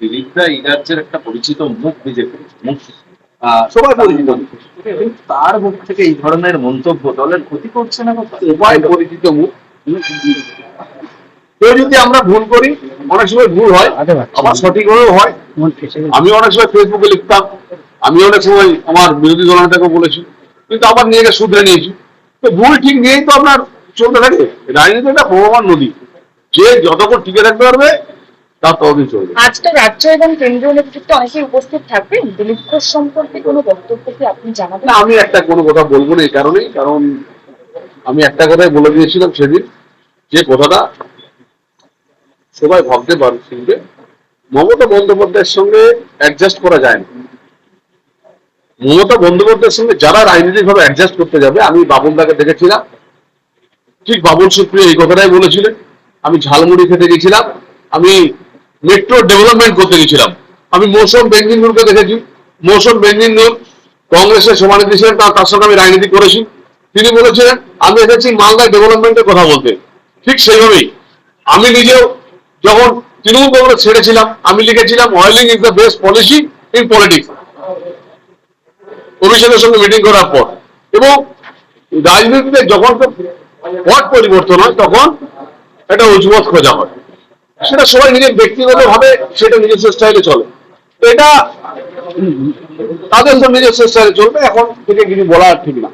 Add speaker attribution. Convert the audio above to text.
Speaker 1: দিলীপদা এই রাজ্যের একটা পরিচিত মুখ বিজেপি মুখ
Speaker 2: সবাই পরিচিত
Speaker 1: তার মুখ থেকে এই ধরনের মন্তব্য দলের ক্ষতি করছে না কথা
Speaker 2: উপায় পরিচিত মুখ। কেউ যদি আমরা ভুল করি অনেক সময় ভুল হয় আবার সঠিক হলেও হয়। আমি অনেক সময় ফেসবুকে লিখতাম আমি অনেক সময় আমার বিরোধী দলনেতাকে বলেছি কিন্তু আবার নিজেকে শুধরে নিয়েছি। তো ভুল ঠিক নিয়েই তো আপনার চলতে থাকে। রাজনীতি একটা ভগবান নদী। যে যতক্ষণ টিকে থাকতে পারবে তার ততদিন চলবে
Speaker 3: আজকে রাজ্য এবং কেন্দ্রীয় নেতৃত্বে অনেকেই উপস্থিত থাকবেন। দিলীপ ঘোষ সম্পর্কে কোনো বক্তব্য কি আপনি জানাবেন?
Speaker 2: না আমি একটা কোনো কথা বলব না এই কারণেই কারণ আমি একটা কথাই বলে দিয়েছিলাম সেদিন যে কথাটা সবাই ভাবতে পারে শুনবে মমতা বন্দ্যোপাধ্যায়ের সঙ্গে অ্যাডজাস্ট করা যায় না। মমতা বন্দ্যোপাধ্যায়ের সঙ্গে যারা রাজনৈতিক ভাবে অ্যাডজাস্ট করতে যাবে আমি বাবুলদাকে দেখেছিলাম। ঠিক বাবুল সুপ্রিয় এই কথাটাই বলেছিলেন। আমি ঝালমুড়ি খেতে গেছিলাম। আমি মেট্রো ডেভেলপমেন্ট করতে গেছিলাম। আমি মৌসুম বেঞ্জিনুরকে দেখেছি। মৌসুম বেঞ্জিনুর কংগ্রেসের সমানেত্রী ছিলেন তার সঙ্গে আমি রাজনীতি করেছি। তিনি বলেছিলেন, আমি এসেছি মালদায় ডেভেলপমেন্টের কথা বলতে। ঠিক সেইভাবেই। আমি নিজেও যখন তৃণমূল কংগ্রেস ছেড়েছিলাম, আমি লিখেছিলাম oiling is the best policy in politics অভিষেকের সঙ্গে মিটিং করার পর। এবং রাজনীতিতে যখন পট পরিবর্তন হয়, তখন একটা অজুমত খোঁজা হয়। সেটা সবাই নিজের ব্যক্তিগত ভাবে সেটা নিজস্ব স্টাইলে চলে। এটা তাদের নিজস্ব স্টাইলে চলবে, এখন থেকে কিছু বলা ঠিক না।